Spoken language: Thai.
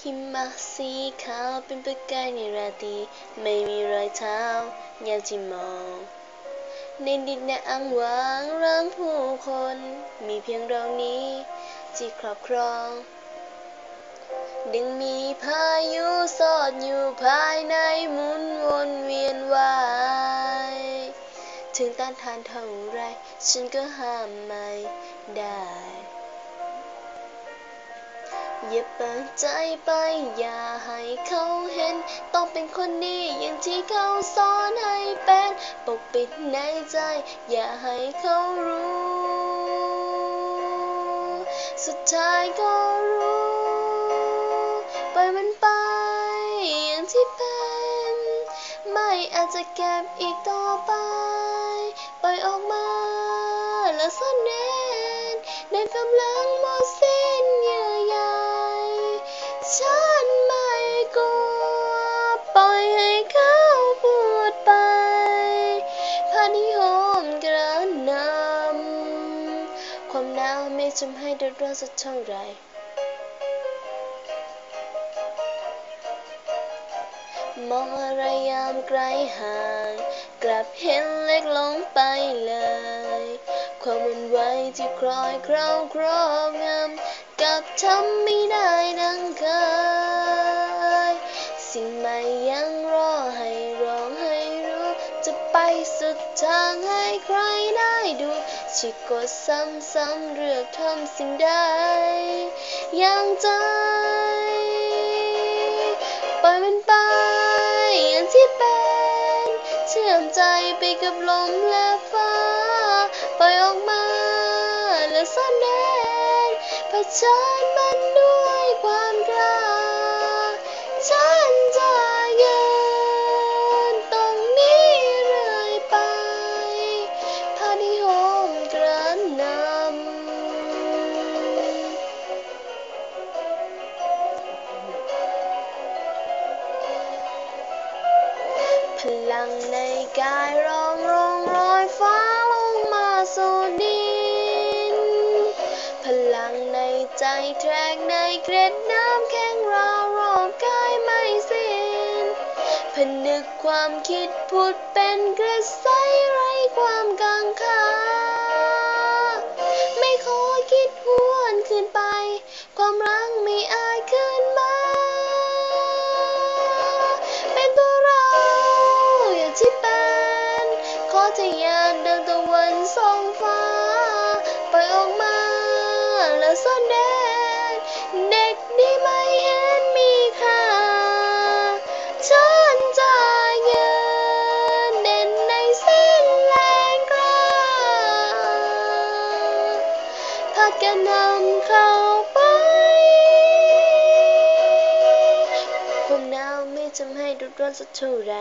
หิมะสีขาวเป็นประกายในราตรีไม่มีรอยเท้ายามที่มองในดินแดนอ้างว้างร้างผู้คน มีเพียงเรานี้ที่ครอบครอง ดึงมีพายุสอดอยู่ภายในหมุนวนเวียนวายถึงต้านทานเท่าไร ฉันก็ห้ามไม่ได้ อย่าเปิดใจไป อย่าให้เขาเห็น ต้องเป็นคนดีอย่างที่เขาสอนให้เป็น ปกปิดในใจ อย่าให้เขารู้ สุดท้ายก็รู้ปล่อยมันไปอย่างที่เป็น ไม่อาจจะเก็บอีกต่อไป ปล่อยออกมาแล้วซ่อนเร้นในกำลังหมดสิ้น ฉันไม่กลัว ปล่อยให้เขาพูดไปพานิยมกระนำความหนาวไม่ทำให้เดือดร้อนสักเท่าไหรมองอะไรยามไกลห่าง กลับเห็นเล็กลงไปเลย ความวุ่นวายที่คลอยคราวครอบงำ กับทำไม่ได้ดังเคยสิ่งใหม่ยังรอให้ร้องให้รู้ จะไปสุดทางให้ใครได้ดูที่กดซ้ำๆเลือกทำสิ่งใดอย่างใจปล่อยมันไปอย่างที่เป็น เชื่อมใจไปกับลมและฟ้า ปล่อยออกมาและซ่อนเร้น เผชิญมันด้วยความกล้าฉันจะยืนตรงนี้เรื่อยไปพานิยมกระนำพลังในกายร้อง แทรกในเกร็ดน้ำแข็งราวรอบกายไม่สิ้นผนึกความคิดพูดเป็นกระแสไรความกังขาไม่ขอคิดหวนคืนไป ความรัก ดกันนำเข้าไปความหนาวไม่ทำให้ดุดร้อนสักเท่าไร